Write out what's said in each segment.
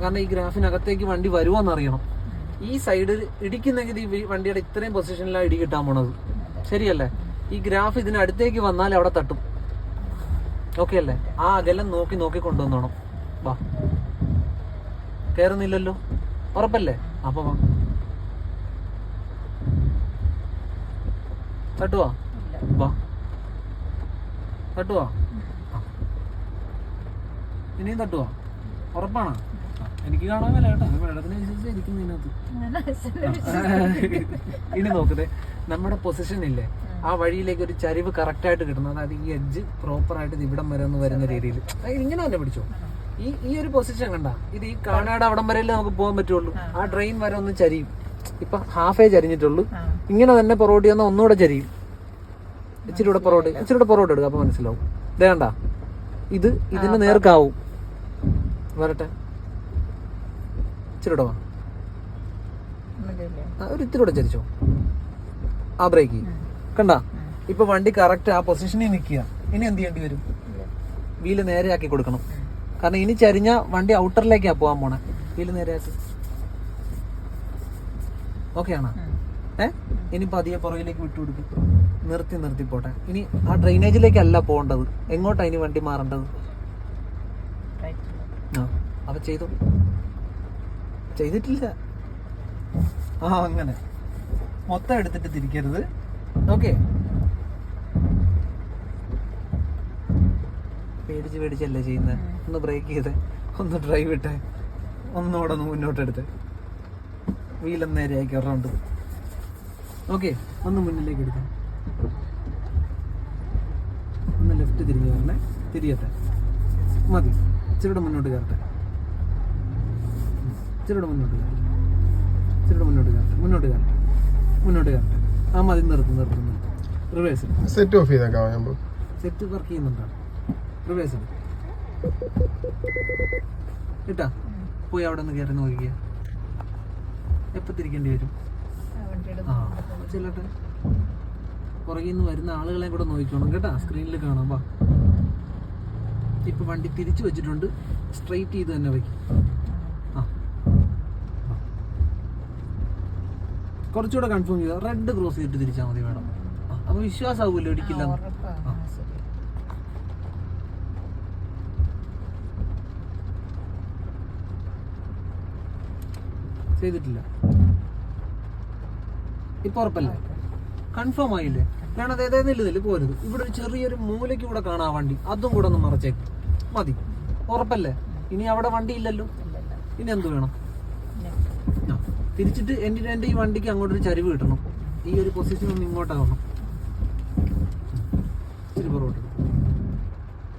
കാരണം ഈ ഗ്രാഫിനകത്തേക്ക് വണ്ടി വരുമോന്നറിയണം ഈ സൈഡിൽ ഇടിക്കുന്നെങ്കിൽ ഈ വണ്ടിയുടെ ഇത്രയും പൊസിഷനിലാണ് ഇടി കിട്ടാൻ പോണത്. ശരിയല്ലേ? ഈ ഗ്രാഫ് ഇതിനടുത്തേക്ക് വന്നാൽ അവിടെ തട്ടും. ഓക്കെ അല്ലേ? ആ അകലം നോക്കി നോക്കി കൊണ്ടുവന്നോണം. വാ. കേറുന്നില്ലല്ലോ. ഉറപ്പല്ലേ? അപ്പൊ വാ. തട്ടുവാ? വാ. തട്ടുവാ. ഇനിയും തട്ടുവാ? ഉറപ്പാണോ? എനിക്ക് കാണാൻ വില കേട്ടോ. വെള്ളത്തിനനുസരിച്ച് വെള്ളത്തിന് അനുസരിച്ച് ഇരിക്കുന്നതിനകത്ത് ഇനി നോക്കട്ടെ. നമ്മുടെ പൊസിഷൻ ഇല്ലേ? ആ വഴിയിലേക്ക് ഒരു ചരിവ് കറക്റ്റ് ആയിട്ട് കിട്ടുന്നത് അതായത് ഈ എഡ്ജ് പ്രോപ്പർ ആയിട്ട് ഇവിടം വരെ ഒന്ന് വരുന്ന രീതിയിൽ. ഇങ്ങനെ തന്നെ പിടിച്ചോ. ഈ ഈ ഒരു പൊസിഷൻ കണ്ട. ഇത് ഈ കാണാട് അവിടം വരെയല്ലേ നമുക്ക് പോകാൻ പറ്റുള്ളൂ. ആ ഡ്രെയിൻ വരെ ഒന്ന് ചരിയും. ഇപ്പൊ ഹാഫേ ചരിഞ്ഞിട്ടുള്ളൂ. ഇങ്ങനെ തന്നെ പൊറോട്ടി വന്നാൽ ഒന്നുകൂടെ ചരിയും. ഇച്ചിരി കൂടെ പൊറോട്ട്. ഇച്ചിരി കൂടെ പൊറോട്ട് എടുക്കുക അപ്പൊ മനസ്സിലാവും. ഇതേണ്ട ഇത് ഇതിന് നേർക്കാവും. വരട്ടെ. ഇച്ചിരി കൂടെ ആ, ഒരു ഇത്തിരി കൂടെ ചരിച്ചോ. ആ ബ്രേക്ക് കണ്ട? ഇപ്പൊ വണ്ടി കറക്റ്റ് ആ പൊസിഷനിൽ നിൽക്കുക. ഇനി എന്ത് ചെയ്യേണ്ടി വരും? വീൽ നേരെയാക്കി കൊടുക്കണം. കാരണം ഇനി ചരിഞ്ഞ വണ്ടി ഔട്ടറിലേക്കാ പോവാൻ പോണേ. വീൽ നേരെയാക്കി. ഓക്കെ ആണോ? ഏ? ഇനി പതിയെ പുറകിലേക്ക് വിട്ടു കൊടുക്കും. നിർത്തി നിർത്തി പോട്ടെ. ഇനി ആ ഡ്രെയിനേജിലേക്കല്ല പോകേണ്ടത്. എങ്ങോട്ടാ ഇനി വണ്ടി മാറേണ്ടത്? ആ അപ്പൊ ചെയ്തു. ചെയ്തിട്ടില്ല. ആ അങ്ങനെ. മൊത്തം എടുത്തിട്ട് തിരിക്കരുത്. ഓക്കെ. പേടിച്ച് പേടിച്ചല്ലേ ചെയ്യുന്നത് ഒന്ന് ബ്രേക്ക് ചെയ്ത്. ഒന്ന് ഡ്രൈവ് ഇട്ട്. ഒന്നുകൂടെ ഒന്ന് മുന്നോട്ട് എടുത്ത് വീലം നേരെയാക്കി റൗണ്ട് ഓക്കെ ഒന്ന് മുന്നിലേക്ക് എടുക്കാം. ഒന്ന് ലെഫ്റ്റ് തിരിഞ്ഞു വരണേ. തിരിയട്ടെ. മതി. ഇച്ചിരൂടെ മുന്നോട്ട് കയറട്ടെ. ഇച്ചിരൂടെ മുന്നോട്ട് കാണാം ഇച്ചിരി മുന്നോട്ട് കയറട്ടെ മുന്നോട്ട് കയറട്ടെ മുന്നോട്ട് കയറട്ടെ ആ മതി നിർത്തും നിർത്തും നിർത്തും. റിവേഴ്സ് സെറ്റ് ഓഫ് ചെയ്തേക്കാം ഞാൻ സെറ്റ് വർക്ക് ചെയ്യുന്നുണ്ടോ? റിവേഴ്സ് കേട്ടാ പോയി അവിടെ നിന്ന് കയറി നോക്കിക്കുക എപ്പോൾ തിരിക്കേണ്ടി വരും? ആ ചെല്ലട്ടെ. പുറകിൽ നിന്ന് വരുന്ന ആളുകളെ കൂടെ നോക്കിക്കോണം കേട്ടാ. സ്ക്രീനിൽ കാണാം. വാ. ഇപ്പം വണ്ടി തിരിച്ചു വെച്ചിട്ടുണ്ട്. സ്ട്രെയിറ്റ് ചെയ്ത് തന്നെ വയ്ക്കും ആ ആ. കുറച്ചുകൂടെ കൺഫേം ചെയ്തോ റെഡ് ക്രോസ് ചെയ്തിട്ട് തിരിച്ചാൽ മതി മാഡം അപ്പൊ വിശ്വാസമാവുമല്ലോ ഇടിക്കില്ല ആ. ചെയ്തിട്ടില്ല. ഇപ്പൊ ഉറപ്പല്ലേ? കൺഫേം ആയില്ലേ? ഞാൻ അത് ഏതേന്നില്ല പോരുത്. ഇവിടെ ഒരു ചെറിയൊരു മൂലയ്ക്ക് കൂടെ കാണാൻ വണ്ടി. അതും കൂടെ ഒന്ന് മറച്ചേക്ക്. മതി. ഉറപ്പല്ലേ? ഇനി അവിടെ വണ്ടി ഇല്ലല്ലോ. ഇനി എന്ത് വേണം? തിരിച്ചിട്ട് എന്റെ എന്റെ ഈ വണ്ടിക്ക് അങ്ങോട്ടൊരു ചരിവ് കിട്ടണം. ഈ ഒരു പൊസിഷൻ ഒന്ന് ഇങ്ങോട്ടാവണം. ഇച്ചിരി പുറകോട്ട്.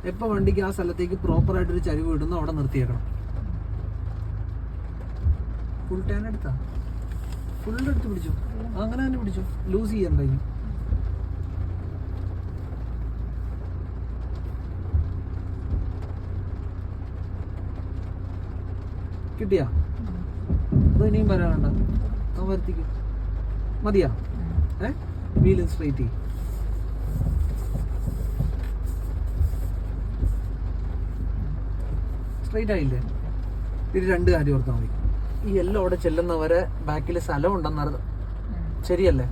എപ്പോൾ വണ്ടിക്ക് ആ സ്ഥലത്തേക്ക് പ്രോപ്പർ ആയിട്ടൊരു ചരിവ് ഇടുന്നു അവിടെ നിർത്തിയേക്കണം. ഫുൾ ടേൺ എടുത്താ? ഫുൾ എടുത്ത് പിടിച്ചു? അങ്ങനെ തന്നെ പിടിച്ചു? ലൂസ് ചെയ്യണ്ട ഇനി. കിട്ടിയാ? അത് ഇനിയും വരാനുണ്ട്. ആ വരുത്തിക്കും. മതിയാ? ഏ? വീലും സ്ട്രൈറ്റ് ചെയ്യും. സ്ട്രൈറ്റ് ആയില്ലേ? ഇത് രണ്ട് കാര്യം ഓർത്താൽ മതി. ഈ എല്ലാം അവിടെ ചെല്ലുന്നവരെ ബാക്കിൽ സ്ഥലം ഉണ്ടെന്നത് ശരിയല്ലേ?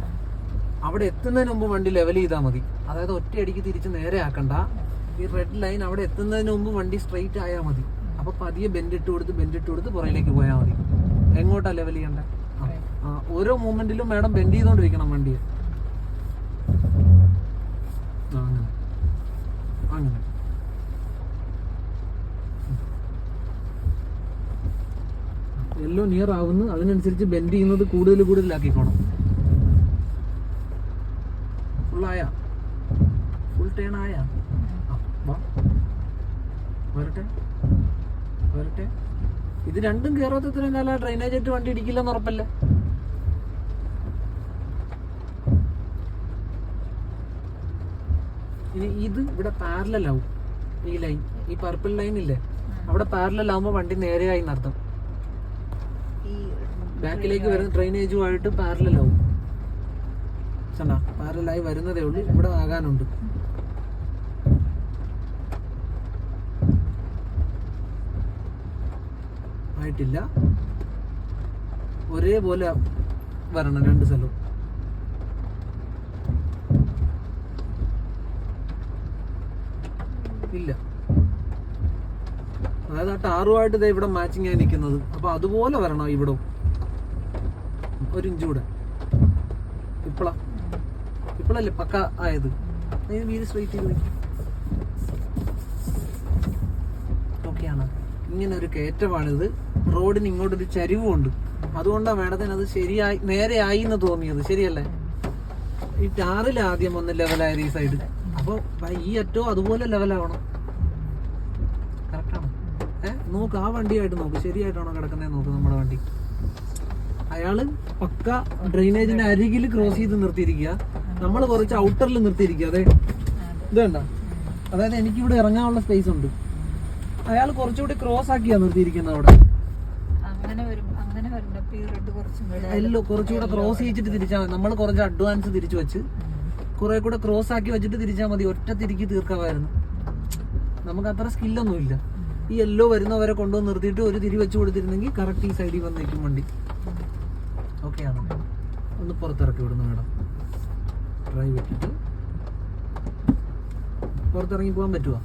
അവിടെ എത്തുന്നതിന് മുമ്പ് വണ്ടി ലെവൽ ചെയ്താൽ മതി. അതായത് ഒറ്റയടിക്ക് തിരിച്ച് നേരെ ആക്കണ്ട. ഈ റെഡ് ലൈൻ അവിടെ എത്തുന്നതിന് മുമ്പ് വണ്ടി സ്ട്രെയിറ്റ് ആയാൽ മതി. അപ്പോൾ പതിയെ ബെൻഡിട്ട് കൊടുത്ത് ബെൻഡിട്ട് കൊടുത്ത് പുറയിലേക്ക് പോയാൽ മതി. എങ്ങോട്ടാ ലെവൽ ചെയ്യണ്ടേ? ഓരോ മൂമെന്റിലും മാഡം ബെൻഡ് ചെയ്തോണ്ടിരിക്കണം വണ്ടിയെ. അങ്ങനെ. എല്ലോ നിയർ ആവുന്നു. അതിനനുസരിച്ച് ബെൻഡ് ചെയ്യുന്നത് കൂടുതൽ കൂടുതലാക്കിക്കോണം ഫുള്ളായ ഫുൾ ടേൺ ആയ. വരട്ടെ. വരട്ടെ. ഇത് രണ്ടും കയറാത്ത ഇത്രയും കാലം ഡ്രൈനേജ് ആയിട്ട് വണ്ടി ഇടിക്കില്ലെന്ന് ഉറപ്പല്ലേ? ഇനി ഇത് ഇവിടെ പാരലാവും ഈ ലൈൻ ഈ പർപ്പിൾ ലൈൻ ഇല്ലേ? അവിടെ പാരലാവുമ്പോൾ വണ്ടി നേരെയായി നടത്തും ബാക്കിലേക്ക് വരുന്ന ഡ്രൈനേജുമായിട്ട് പാരലാവും പാരലായി വരുന്നതേ ഉള്ളൂ. ഇവിടെ ആകാനുണ്ട്. ആയിട്ടില്ല ഒരേപോലെ വരണം രണ്ട് സ്ഥലവും. ഇല്ല. അതായത് ആ ടാറുമായിട്ട് ഇതേ ഇവിടെ മാച്ചിങ് ആയി നിൽക്കുന്നത്. അപ്പൊ അതുപോലെ വരണം ഇവിടെ ഒരു കൂടെ. ഇപ്പളാ. ഇപ്പളല്ലേ പക്ക ആയത്. വീര് സ്ട്രൈറ്റ് ചെയ്ത്. ഓക്കെയാണ്? ഇങ്ങനെ ഒരു കയറ്റമാണിത്. റോഡിന് ഇങ്ങോട്ടൊരു ചരിവുണ്ട് അതുകൊണ്ടാണ് മേഡത്തിന് അത് ശരിയായി നേരെ ആയി എന്ന് തോന്നിയത്. ശരിയല്ലേ? ഈ ടാറിൽ ആദ്യം ഒന്ന് ലെവലായത് ഈ സൈഡ് അപ്പോൾ ഈ അറ്റവും അതുപോലെ ലെവലാവണം. കറക്റ്റാണ്? ഏ നോക്ക് ആ വണ്ടിയായിട്ട് നോക്ക്. ശരിയായിട്ടാണോ കിടക്കുന്നത് നോക്ക് നമ്മുടെ വണ്ടി. അയാൾ പക്ക ഡ്രെയിനേജിന്റെ അരികിൽ ക്രോസ് ചെയ്ത് നിർത്തിയിരിക്കുക. നമ്മൾ കുറച്ച് ഔട്ടറിൽ നിർത്തിയിരിക്കുക. അതെ? ഇത് വേണ്ട അതായത് എനിക്കിവിടെ ഇറങ്ങാനുള്ള സ്പേസ് ഉണ്ട്. അയാൾ കുറച്ചുകൂടി ക്രോസ് ആക്കിയാ നിർത്തിയിരിക്കുന്നത് അവിടെ അങ്ങനെ വരും അങ്ങനെ വരണ്ട പീരിയഡ് കുറച്ചും കൂടെ എല്ലോ കുറച്ചുകൂടെ ക്രോസ് ചെയ്തിട്ട് തിരിച്ചാൽ മതി. നമ്മൾ കുറച്ച് അഡ്വാൻസ് തിരിച്ചു വെച്ച്. കുറെ കൂടെ ക്രോസ് ആക്കി വെച്ചിട്ട് തിരിച്ചാൽ മതി. ഒറ്റ തിരിക്ക് തീർക്കാമായിരുന്നു. നമുക്ക് അത്ര സ്കില്ലൊന്നും ഇല്ല. ഈ യെല്ലോ വരുന്നവരെ കൊണ്ടുവന്ന് നിർത്തിയിട്ട് ഒരു തിരി വെച്ച് കൊടുത്തിരുന്നെങ്കിൽ കറക്റ്റ് ഈ സൈഡിൽ വന്ന് നിൽക്കും വണ്ടി. ഓക്കെ ആണോ? ഒന്ന് പുറത്തിറക്കി വിടുന്നു മാഡം. ഡ്രൈവ് ഇട്ടിട്ട്. പുറത്തിറങ്ങി പോകാൻ പറ്റുമോ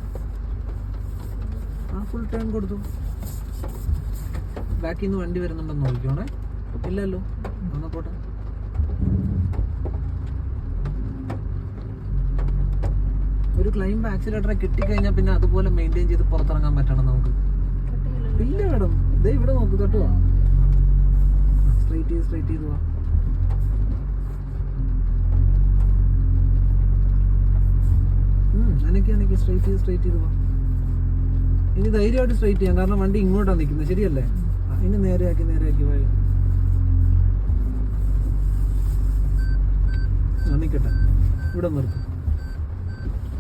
ആ ഫുൾ ടൈം കൊടുത്തു. ബാക്കിൽ നിന്ന് വണ്ടി വരുന്നുണ്ടെന്ന് നോക്കിക്കോണേ. ഇല്ലല്ലോ. എന്നാ പോട്ടെ. ഒരു ക്ലൈംബ് ആക്സിലേറ്ററെ കിട്ടിക്കഴിഞ്ഞാൽ പിന്നെ അതുപോലെ മെയിന്റെയിൻ ചെയ്ത് പുറത്തിറങ്ങാൻ പറ്റണം നമുക്ക്. ഇല്ല മേഡം. ഇതേ ഇവിടെ നോക്ക് തട്ടുവാ സ്ട്രൈറ്റ് ചെയ്ത് സ്ട്രൈറ്റ് ചെയ്ത് സ്ട്രൈറ്റ് ചെയ്ത് സ്ട്രൈറ്റ് ചെയ്ത് പോവാ ഇനി ധൈര്യമായിട്ട് സ്ട്രൈറ്റ് ചെയ്യാം. കാരണം വണ്ടി ഇങ്ങോട്ടാണ് നിൽക്കുന്നത്. ശരിയല്ലേ? ഇനി നേരെയാക്കി നേരെയാക്കി വായി ആ നിൽക്കട്ടെ ഇവിടെ നിർത്തും.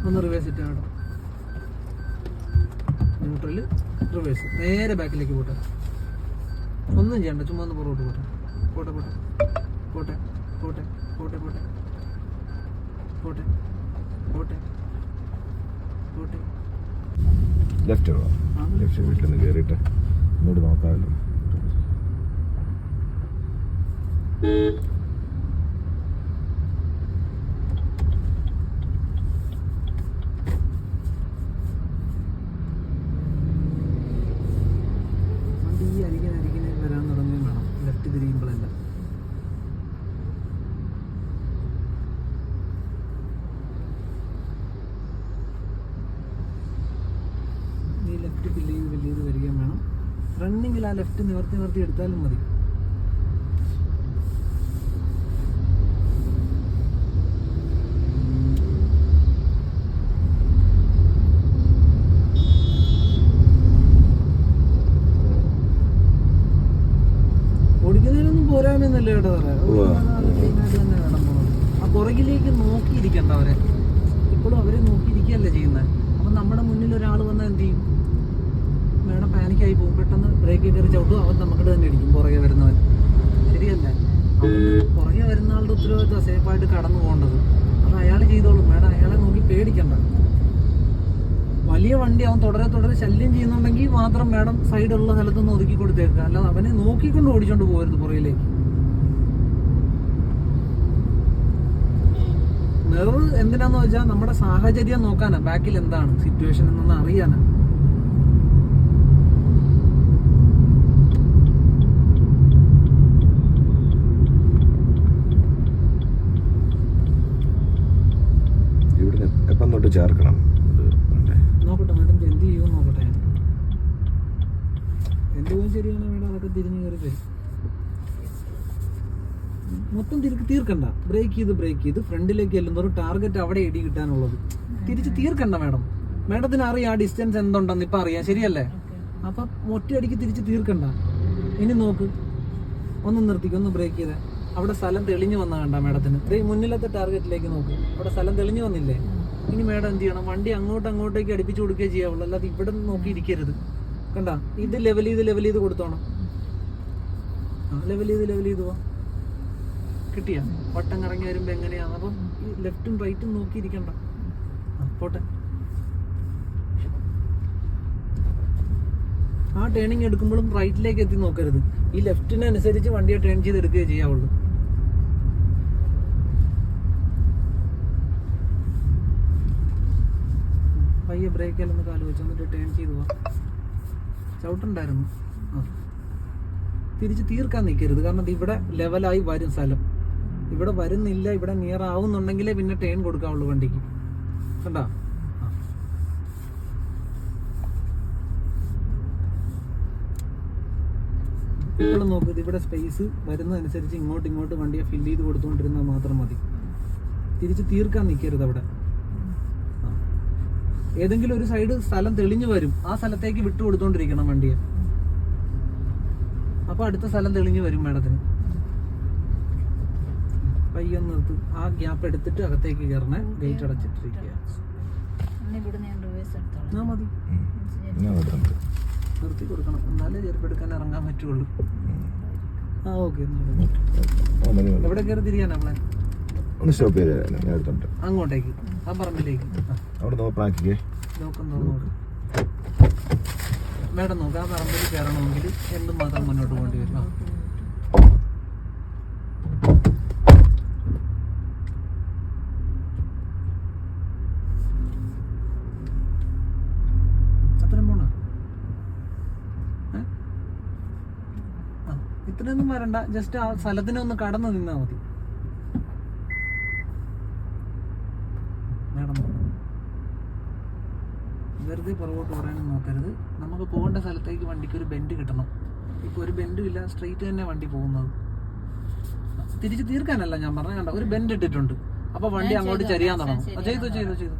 ഒന്ന് റിവേഴ്സ് ഇട്ട് കേട്ടോ. ന്യൂട്രൽ റിവേഴ്സ് നേരെ ബാക്കിലേക്ക് പോട്ടെ. ഒന്നും ചെയ്യണ്ട ചുമ്മാ ഒന്ന് പുറകോട്ട് പോട്ടെ. പോട്ടെ പോട്ടെ. പോട്ടെ പോട്ടെ പോട്ടെ പോട്ടെ. പോട്ടെ പോട്ടെ പോട്ടെ. ലെഫ്റ്റ്. ലെഫ്റ്റ് വീട്ടിൽ നിന്ന് കയറിയിട്ട് ഇങ്ങോട്ട് നോക്കാമല്ലോ വണ്ടി ഈ അരികിന് അരികിന് വരാൻ തുടങ്ങുകയും വേണം ലെഫ്റ്റ് ഫില്ല് ചെയ്ത് വരികയും വേണം. റണ്ണിങ്ങിൽ ആ ലെഫ്റ്റ് നിവർത്തി നിവർത്തി എടുത്താലും മതി ഓടിക്കുന്നതിനൊന്നും പോരാമെന്നല്ല കേട്ടോ പറയാം ഉവ്വ. ക്ലീനായിട്ട് തന്നെ വേണം പോകണം ആ പുറകിലേക്ക് നോക്കിയിരിക്കണ്ട അവരെ. ഇപ്പോഴും അവരെ നോക്കിയിരിക്കുകയല്ലേ ചെയ്യുന്നത്. അപ്പം നമ്മുടെ മുന്നിൽ ഒരാൾ വന്നാൽ എന്ത് ചെയ്യും? മേഡം പാനിക്കായി പോകും. പെട്ടെന്ന് ബ്രേക്ക് കയറി ചവിട്ടും. അവൻ നമുക്ക് തന്നെ ഇരിക്കും. പുറകെ വരുന്നവൻ. ശരിയല്ലേ? അവൻ പുറകെ വരുന്ന ആളുടെ ഉത്തരവാദിത്വം സേഫായിട്ട് കടന്നു പോകേണ്ടത്. അത് അയാൾ ചെയ്തോളും. മേഡം അയാളെ നോക്കി പേടിക്കണ്ട. വലിയ വണ്ടി അവൻ തുടരെ തുടരെ ശല്യം ചെയ്യുന്നുണ്ടെങ്കിൽ മാത്രം മേഡം സൈഡുള്ള സ്ഥലത്തൊന്ന് ഒതുക്കി കൊടുത്തേക്കുക. അല്ലാതെ അവനെ നോക്കിക്കൊണ്ട് ഓടിച്ചോണ്ട് പോകരുത് പുറകിലേക്ക്. മിറർ എന്തിനാന്ന് വെച്ചാൽ നമ്മുടെ സാഹചര്യം നോക്കാനാണ് ബാക്കിൽ എന്താണ്? സിറ്റുവേഷൻ എന്നൊന്ന് അറിയാനാ ഇവിടുന്ന് എപ്പം തൊട്ട് ചേർക്കണം ഇത് ഉണ്ട്. നോക്കട്ടെ മേഡം ഇത് എന്ത് ചെയ്യുമെന്ന് നോക്കട്ടെ എന്ത് പോകും ശരിയാണ് മേഡം അതൊക്കെ തിരിഞ്ഞു കയറി തരും മൊത്തം തിരിക്ക് തീർക്കണ്ട. ബ്രേക്ക് ചെയ്ത് ബ്രേക്ക് ചെയ്ത് ഫ്രണ്ടിലേക്ക് ചെല്ലുന്നൊരു ടാർഗറ്റ് അവിടെ ഇടി കിട്ടാനുള്ളത്. തിരിച്ച് തീർക്കണ്ട മാഡം. മാഡത്തിന് അറിയാം ആ ഡിസ്റ്റൻസ് എന്തുണ്ടെന്ന് ഇപ്പൊ അറിയാം. ശരിയല്ലേ? അപ്പൊ ഒറ്റയടിക്ക് തിരിച്ച് തീർക്കണ്ട. ഇനി നോക്ക്. ഒന്ന് നിർത്തിക്ക് ഒന്ന് ബ്രേക്ക് ചെയ്തേ. അവിടെ സ്ഥലം തെളിഞ്ഞു വന്ന കണ്ട മാഡത്തിന്. മുന്നിലത്തെ ടാർഗറ്റിലേക്ക് നോക്ക്. അവിടെ സ്ഥലം തെളിഞ്ഞു വന്നില്ലേ? ഇനി മാഡം എന്ത് ചെയ്യണം? വണ്ടി അങ്ങോട്ട് അങ്ങോട്ടേക്ക് അടുപ്പിച്ച് കൊടുക്കുകയേ ചെയ്യാവുള്ളൂ. അല്ലാതെ ഇവിടെ നോക്കി ഇരിക്കരുത്. കണ്ട? ഇത് ലെവൽ ചെയ്ത് ലെവൽ ചെയ്ത് കൊടുത്തോണം. ലെവൽ ചെയ്ത് ലെവൽ ചെയ്ത് പോവാം. കിട്ടിയ? വട്ടം കറങ്ങി വരുമ്പോ എങ്ങനെയാണ് അപ്പം ഈ ലെഫ്റ്റും റൈറ്റും നോക്കിയിരിക്കണ്ട. പോട്ടെ. ആ ടേണിങ് എടുക്കുമ്പോഴും റൈറ്റിലേക്ക് എത്തി നോക്കരുത്. ഈ ലെഫ്റ്റിനനുസരിച്ച് വണ്ടിയെ ടേൺ ചെയ്ത് എടുക്കുകയേ ചെയ്യാവുള്ളൂ. പയ്യെ ബ്രേക്കിലൊന്ന് കാൽ വെച്ച് എന്നിട്ട് ടേൺ ചെയ്ത് പോവാം. ചവിട്ടുണ്ടായിരുന്നു. ആ. തിരിച്ച് തീർക്കാൻ നിൽക്കരുത്. കാരണം ഇവിടെ ലെവലായി വരും സ്ഥലം. ഇവിടെ വരുന്നില്ല ഇവിടെ നിയർ ആവുന്നുണ്ടെങ്കിലേ പിന്നെ ടേൺ കൊടുക്കാവുള്ളൂ വണ്ടിക്ക്. കണ്ടാ? ആ. ഇപ്പോഴും നോക്ക് ഇവിടെ സ്പേസ് വരുന്നതനുസരിച്ച് ഇങ്ങോട്ട് ഇങ്ങോട്ട് വണ്ടിയെ ഫില്ല് ചെയ്ത് കൊടുത്തുകൊണ്ടിരുന്നാൽ മാത്രം മതി. തിരിച്ച് തീർക്കാൻ നിൽക്കരുത് അവിടെ. ഏതെങ്കിലും ഒരു സൈഡ് സ്ഥലം തെളിഞ്ഞു വരും. ആ സ്ഥലത്തേക്ക് വിട്ടു കൊടുത്തോണ്ടിരിക്കണം വണ്ടിയെ. അപ്പൊ അടുത്ത സ്ഥലം തെളിഞ്ഞു വരും മേഡത്തിന്. പയ്യൊന്ന് നിർത്തും ആ ഗ്യാപ്പ് എടുത്തിട്ട് അകത്തേക്ക് കയറണേ. ഗേറ്റ് അടച്ചിട്ടിരിക്കുക. മതി. നിർത്തി കൊടുക്കണം. എന്നാലേ ചെരുപ്പെടുക്കാൻ ഇറങ്ങാൻ പറ്റുള്ളൂ. ആ ഓക്കെ. എവിടെ കയറി തിരിയാനാ പ്ലാൻ ഒന്ന് സ്റ്റോപ്പ് ചെയ്ത്. തരാം ഞാൻ എടുത്തുണ്ട് അങ്ങോട്ടേക്ക്. ആ പറമ്പിലേക്ക്. അവിടെ നോക്കാം മേഡം നോക്കാം. ആ പറമ്പിൽ കയറണമെങ്കിൽ എന്തും മാത്രം മുന്നോട്ട് പോകേണ്ടി വരും ആ അത്രയും പോണോ ഏ? ഇത്രയൊന്നും വരണ്ട. ജസ്റ്റ് ആ സ്ഥലത്തിനെ ഒന്ന് കടന്നു നിന്നാ മതി. വെറുതെ പുറകോട്ട് പറയാനും നോക്കരുത്. നമുക്ക് പോകേണ്ട സ്ഥലത്തേക്ക് വണ്ടിക്ക് ഒരു ബെൻഡ് കിട്ടണം. ഇപ്പൊ ഒരു ബെൻഡും ഇല്ല സ്ട്രെയിറ്റ് തന്നെ വണ്ടി പോകുന്നത്. തിരിച്ച് തീർക്കാനല്ല ഞാൻ പറഞ്ഞ കണ്ട? ഒരു ബെൻഡ് ഇട്ടിട്ടുണ്ട്. അപ്പൊ വണ്ടി അങ്ങോട്ട് ചരിയാൻ തുടങ്ങും. ചെയ്തു ചെയ്തു ചെയ്തു.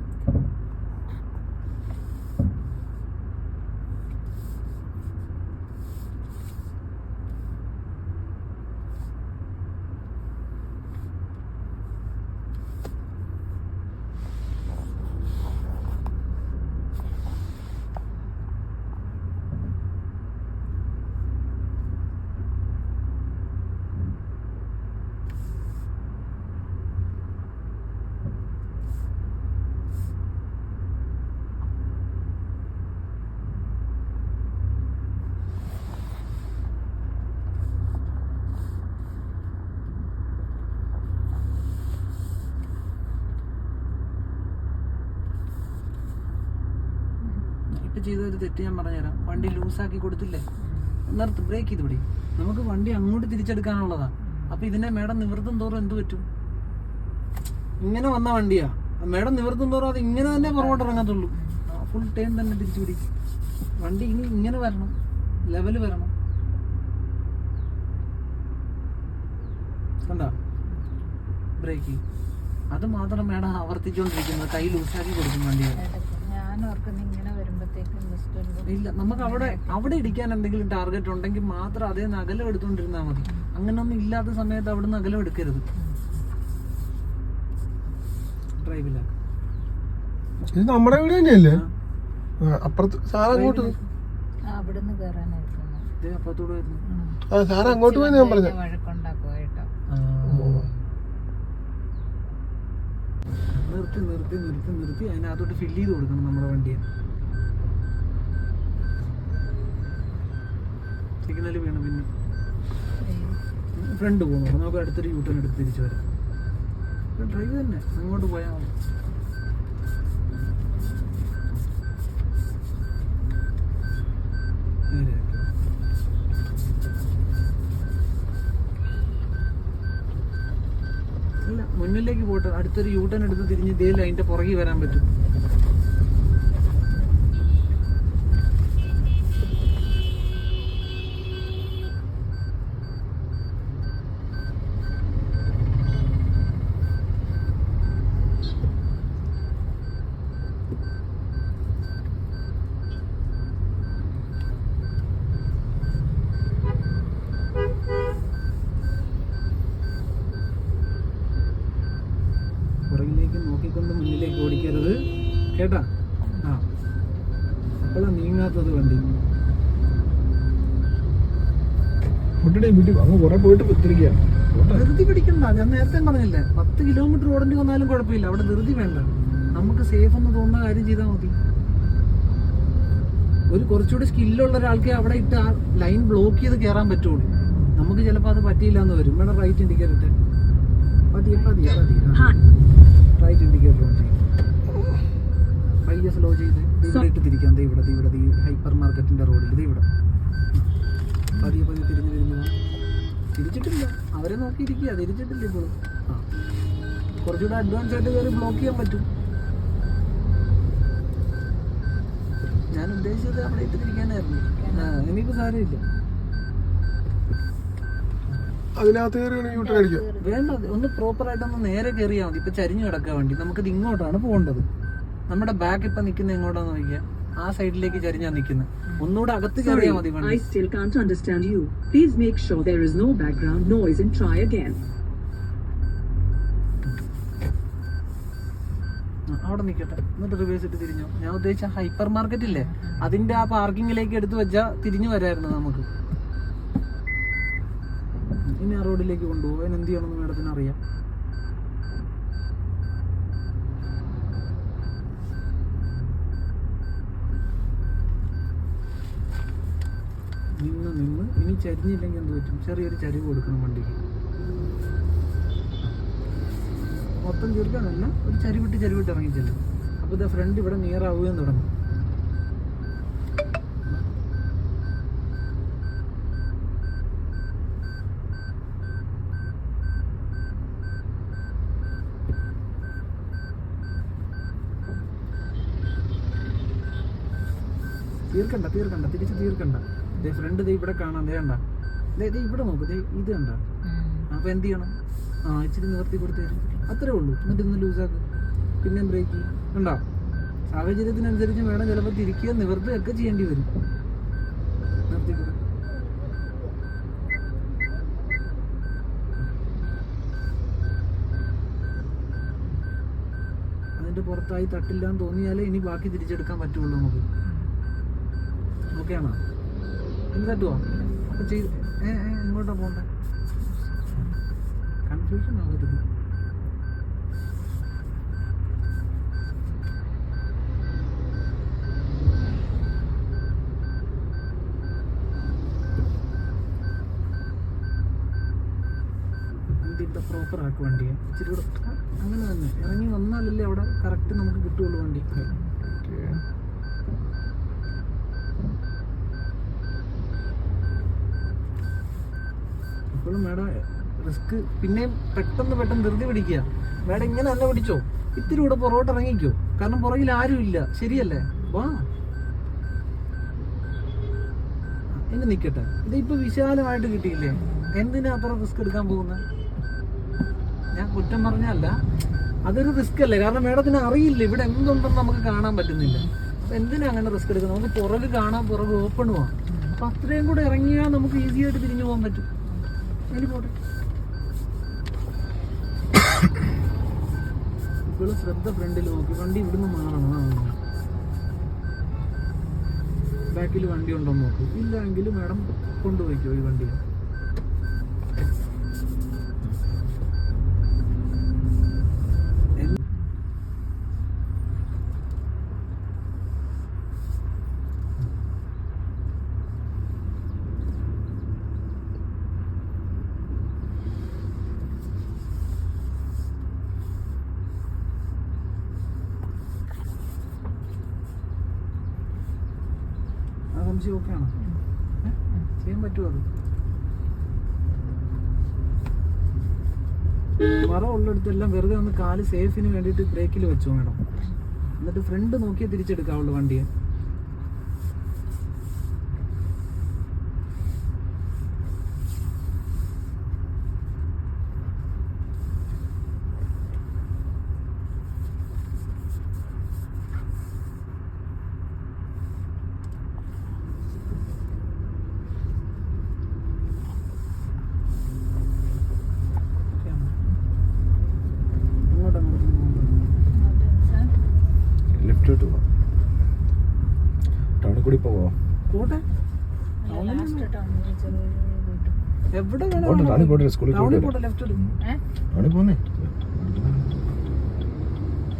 ചെയ്തു ഒരു തെറ്റ് ഞാൻ പറഞ്ഞുതരാം. വണ്ടി ലൂസാക്കി കൊടുത്തില്ലേ? നിർത്ത് ബ്രേക്ക് ചെയ്ത് പിടി നമുക്ക് വണ്ടി അങ്ങോട്ട് തിരിച്ചെടുക്കാനുള്ളതാ. അപ്പൊ ഇതിനെ മേഡം നിവൃത്തം തോറും എന്ത് പറ്റും? ഇങ്ങനെ വന്ന വണ്ടിയാ. മേഡം നിവൃത്തം തോറും അത് ഇങ്ങനെ തന്നെ പുറകോട്ട് ഇറങ്ങത്തുള്ളൂ. ഫുൾ ടൈം തന്നെ തിരിച്ചു പിടി വണ്ടി ഇനി ഇങ്ങനെ വരണം. ലെവൽ വരണം. കണ്ട? ബ്രേക്ക് അത് മാത്രം മേഡം ആവർത്തിച്ചുകൊണ്ടിരിക്കുന്നത് കൈ ലൂസാക്കി കൊടുക്കും വണ്ടിയാണ്. ഞാൻ ഓർക്കുന്ന ഇങ്ങനെ ഇല്ല നമുക്ക് അവിടെ അവിടെ ഇടിക്കാൻ എന്തെങ്കിലും ടാർഗറ്റ് ഉണ്ടെങ്കിൽ മാത്രം അതേ നഗലം എടുത്തോണ്ടിരുന്നാൽ മതി. അങ്ങനൊന്നും ഇല്ലാത്ത സമയത്ത് അവിടെ നഗലം എടുക്കരുത്. ഡ്രൈവില്ല ഇത് നമ്മുടെ വീട് തന്നെയല്ലേ? അപ്പുറത്ത് സാറ് അങ്ങോട്ട് ആ അവിടുന്ന് വരുന്നു. സാറ് അങ്ങോട്ട് പോയി ഞാൻ പറഞ്ഞു. വഴക്കുണ്ടാക്കുക കേട്ടോ. നിർത്തി നിർത്തി നിർത്തി നിർത്തി. അതിനകത്തോട്ട് ഫില്ല് ചെയ്ത് കൊടുക്കണം നമ്മുടെ വണ്ടിയെ. സിഗ്നൽ വീണ് പിന്നെ. ഫ്രണ്ട് പോകുന്നു നമുക്ക് അടുത്തൊരു യൂട്ടേൺ എടുത്ത് തിരിച്ചു വരാം. ഡ്രൈവ് തന്നെ. അങ്ങോട്ട് പോയാൽ മതി. മുന്നിലേക്ക് പോട്ടെ. അടുത്തൊരു യൂട്ടേൺ എടുത്ത് തിരിഞ്ഞ് ഇതേ ലൈന്റെ പുറകെ വരാൻ പറ്റും. ഫുഡിനെ വീട്ടിൽ അങ്ങ് കുറെ പോയിട്ട് പത്തിരിക്കുക ധൃതി പിടിക്കണ്ട. ഞാൻ നേരത്തെ പറഞ്ഞില്ലേ പത്ത് കിലോമീറ്റർ ഓടേണ്ടി വന്നാലും കുഴപ്പമില്ല. അവിടെ ധൃതി വേണ്ട. നമുക്ക് സേഫ് എന്ന് തോന്നുന്ന കാര്യം ചെയ്താൽ മതി. ഒരു കുറച്ചുകൂടി സ്കില്ലുള്ള ഒരാൾക്ക് അവിടെ ഇട്ട് ആ ലൈൻ ബ്ലോക്ക് ചെയ്ത് കയറാൻ പറ്റുള്ളൂ. നമുക്ക് ചിലപ്പോൾ അത് പറ്റിയില്ല എന്ന് വരും. ഇവിടെ റൈറ്റ് ഇൻഡിക്കേറ്റർ ഇട്ട്. പതിയെ പതിയെ പതിയെ. റൈറ്റ് ഇൻഡിക്കേറ്റർ ഓൺ ചെയ്യും പയ്യെ സ്ലോ ചെയ്ത്. ഇവിടെ ഇട്ട് തിരിക്കാം. ദേ ഇവിടെ ദേ ഇവിടെ ഹൈപ്പർ മാർക്കറ്റിന്റെ റോഡിൽ ഇവിടെ. പതിയെ പതിയെ തിരിഞ്ഞ് തിരിഞ്ഞ് തിരിച്ചിട്ടില്ല. അവരെ നോക്കിയിരിക്കുക. തിരിച്ചിട്ടില്ല ഇപ്പോൾ. ആ. കുറച്ചുകൂടെ അഡ്വാൻസ് ആയിട്ട് കയറി ബ്ലോക്ക് ചെയ്യാൻ പറ്റും. ഞാൻ ഉദ്ദേശിച്ചത് അവിടെ ഇട്ട് തിരിക്കാനായിരുന്നു. ആ ഇനിയിപ്പോൾ സാരമില്ല. അതിനകത്ത് കയറി വേണ്ട ഒന്ന് പ്രോപ്പർ ആയിട്ട് ഒന്ന് നേരെ കയറിയാൽ മതി. ഇപ്പൊ ചരിഞ്ഞു കിടക്കാൻ വേണ്ടി. നമുക്കിത് ഇങ്ങോട്ടാണ് പോകേണ്ടത്. നമ്മുടെ ബാക്ക് ഇപ്പൊ നിൽക്കുന്ന എങ്ങോട്ടാന്ന് നോക്കിയാൽ ആ സൈഡിലേക്ക് ചരിഞ്ഞാ നിൽക്കുന്നത് ഒന്നുകൂടെ അകത്ത് കയറിയാൽ മതി I still still can't understand you. Please make sure there is no background noise and try again. അവിടെ നിൽക്കട്ടെ എന്നിട്ട് റിവേഴ്സ് ഇട്ട് തിരിഞ്ഞു. ഞാൻ ഉദ്ദേശിച്ച ഹൈപ്പർ മാർക്കറ്റ് ഇല്ലേ? അതിന്റെ ആ പാർക്കിങ്ങിലേക്ക് എടുത്തു വെച്ചാൽ തിരിഞ്ഞു വരായിരുന്നു നമുക്ക്. ഇനി ആ റോഡിലേക്ക് കൊണ്ടുപോകാൻ എന്ത് ചെയ്യണമെന്ന് മേഡത്തിന് അറിയാം നിന്ന് നിന്ന് ഇനി ചരിഞ്ഞില്ലെങ്കിൽ എന്ത് പറ്റും? ചെറിയൊരു ചരിവ് കൊടുക്കണം വണ്ടിക്ക്. മൊത്തം ചുരുക്കാനല്ല ഒരു ചരിവിട്ട് ചരിവിട്ട് ഇറങ്ങിച്ചെല്ലും അപ്പോൾ ഇത് ഫ്രണ്ട് ഇവിടെ നിയർ ആവുകയും തുടങ്ങും. തീർക്കണ്ട തീർക്കണ്ട തിരിച്ച് തീർക്കണ്ട. ഫ്രണ്ട് ദേ ഇവിടെ കാണാൻ ദേ കണ്ട. ദേ ദേ ഇവിടെ നോക്ക്. ദേ ഇത് കണ്ട. അപ്പൊ എന്ത് ചെയ്യണം? ആ ഇച്ചിരി നിവർത്തി കൊടുത്തു തരും. അത്രേ ഉള്ളൂ. എന്നിട്ട് ഇന്ന് ലൂസാക്ക് പിന്നെയും ബ്രേക്ക് ഉണ്ടോ സാഹചര്യത്തിനനുസരിച്ച് വേണം ചിലപ്പോൾ തിരിക്കുക നിവർത്തുകയൊക്കെ ചെയ്യേണ്ടി വരും. നിർത്തി കൊടു. അതിന്റെ പുറത്തായി തട്ടില്ല എന്ന് തോന്നിയാലേ ഇനി ബാക്കി തിരിച്ചെടുക്കാൻ പറ്റുള്ളൂ നമുക്ക്. ഓക്കെ ആണോ? തട്ടുവോ അപ്പൊ ചെയ്ത് ഏ പോകണ്ടേ കൺഫ്യൂഷൻ വണ്ടി പ്രോപ്പർ ആക്കും വണ്ടിയെ. ഇച്ചിരി കൂടെ അങ്ങനെ തന്നെ. ഇറങ്ങി വന്നാലല്ലേ അവിടെ കറക്റ്റ് നമുക്ക് കിട്ടുള്ളൂ വണ്ടി. ഇപ്പോഴും മേഡം റിസ്ക് പിന്നെയും പെട്ടെന്ന് പെട്ടെന്ന് ധൃതി പിടിക്കുക. മേഡം ഇങ്ങനെ തന്നെ പിടിച്ചോ? ഇത്തിരി കൂടെ പുറകോട്ട് ഇറങ്ങിക്കോ. കാരണം പുറകിൽ ആരും ഇല്ല. ശരിയല്ലേ? വാ. എന്നെ നിക്കട്ടെ. ഇതിപ്പോൾ വിശാലമായിട്ട് കിട്ടിയില്ലേ? എന്തിനാ അത്ര റിസ്ക് എടുക്കാൻ പോകുന്നത് ഞാൻ കുറ്റം പറഞ്ഞല്ല അതൊരു റിസ്ക് അല്ലേ? കാരണം മേഡത്തിന് അറിയില്ല. ഇവിടെ എന്തുണ്ടെന്ന് നമുക്ക് കാണാൻ പറ്റുന്നില്ല. അപ്പൊ എന്തിനാ അങ്ങനെ റിസ്ക് എടുക്കുന്നത്? നമുക്ക് പുറക് കാണാൻ പുറക് ഓപ്പണുമാണ് അപ്പം അത്രയും കൂടെ ഇറങ്ങിയാൽ നമുക്ക് ഈസിയായിട്ട് തിരിഞ്ഞു പോകാൻ പറ്റും. ഇപ്പോഴും ശ്രദ്ധ ഫ്രണ്ടിൽ നോക്കി. വണ്ടി ഇവിടുന്ന് മാറണം. ബാക്കിൽ വണ്ടി ഉണ്ടോ നോക്കൂ. ഇല്ലെങ്കിൽ മാഡം കൊണ്ടുപോയിക്കോ ഈ വണ്ടി ആ സംശയം ഓക്കെ ആണോ? ഏ? ചെയ്യാൻ പറ്റുമോ അത്? മറ ഉള്ളിടത്തെല്ലാം വെറുതെ ഒന്ന് കാൽ സേഫിന് വേണ്ടിയിട്ട് ബ്രേക്കിൽ വെച്ചോ മേഡം. എന്നിട്ട് ഫ്രണ്ട് നോക്കിയേ തിരിച്ചെടുക്കാവുള്ളൂ വണ്ടിയെ ഓക്കെ ആണോ എങ്ങോട്ടാണ് പോകുന്നത് ലെഫ്റ്റിലോട്ട് പോവാം ടൗണിൽ കൂടി പോവോ പോട്ടെ ലാസ്റ്റ് ടൗണിൽ ചെറിയ വീട്ടു എവിടെ പോട്ടെ റാണി പോട്ടെ സ്കൂളിൽ പോട്ടെ. റാണി പോന്നേ.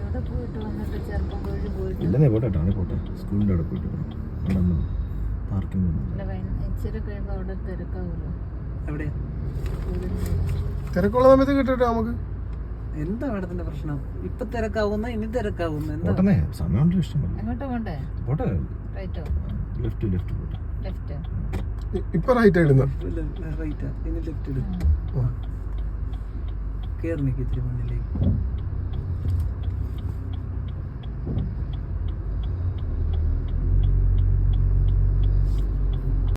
എവിടെ പോയിട്ട് വന്നിട്ട് ചെറുപ്പം കോഴി പോയിട്ട്? ഇല്ലെന്നേ പോട്ടെ റാണി പോട്ടെ. സ്കൂളിന്റെ അവിടെ പോയിട്ട് വരാം. പാർക്കിംഗ് ഇല്ല വൈൻ ഇച്ചിരി കഴിയുമ്പോ അവിടെ തിരക്കാവുമല്ലോ എവിടെ? തിരക്കുള്ള സമയത്ത് കിട്ടട്ടെ നമുക്ക്. എന്താ മേഡത്തിന്റെ പ്രശ്നം? ഇപ്പൊ തിരക്കാവുന്ന ഇനി തിരക്കാവുന്ന എന്താ? സമയം ഇഷ്ടം പോട്ടെ. റൈറ്റോ ലെഫ്റ്റ് ലെഫ്റ്റ് പോട്ടെ. ലെഫ്റ്റോ ഇപ്പൊ റൈറ്റ് ഇടുന്ന റൈറ്റാ ഇനി ലെഫ്റ്റ് എടുക്കും കേറി നിൽക്കും ഇത്തിരി മുന്നിലേക്ക്.